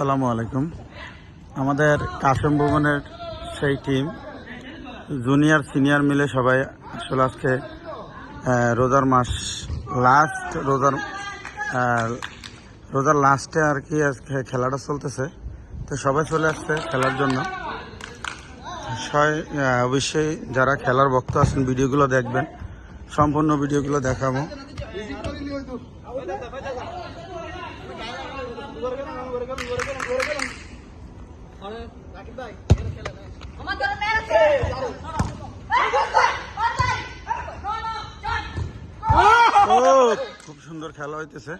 আসসালামু আলাইকুম। আমাদের কাশম ভবনের সেই টিম জুনিয়র সিনিয়র মিলে সবাই আসলে আজকে রোজার মাস লাস্ট রোজার রোজার লাস্টে আর কি আজকে খেলাটা চলতেছে। তো সবাই চলে আসছে খেলার জন্য। অবশ্যই যারা খেলার ভক্ত আছেন, ভিডিওগুলো দেখবেন। সম্পূর্ণ ভিডিওগুলো দেখাবো। খুব সুন্দর খেলা হইতেছে।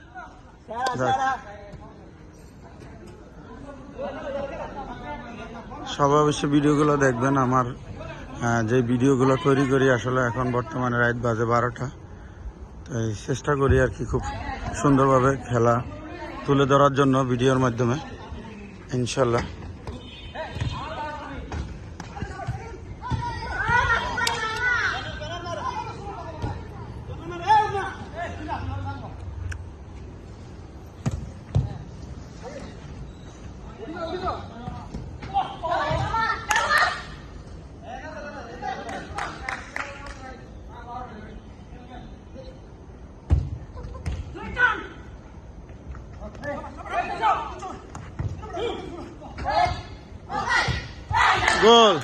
সবাই অবশ্যই ভিডিওগুলো দেখবেন আমার যে ভিডিওগুলো তৈরি করি আসলে এখন বর্তমানে রাত বাজে বারোটা তাই চেষ্টা করি আর কি খুব সুন্দরভাবে খেলা তুলে ধরার জন্য ভিডিওর মাধ্যমে ইনশাল্লাহ। Gol.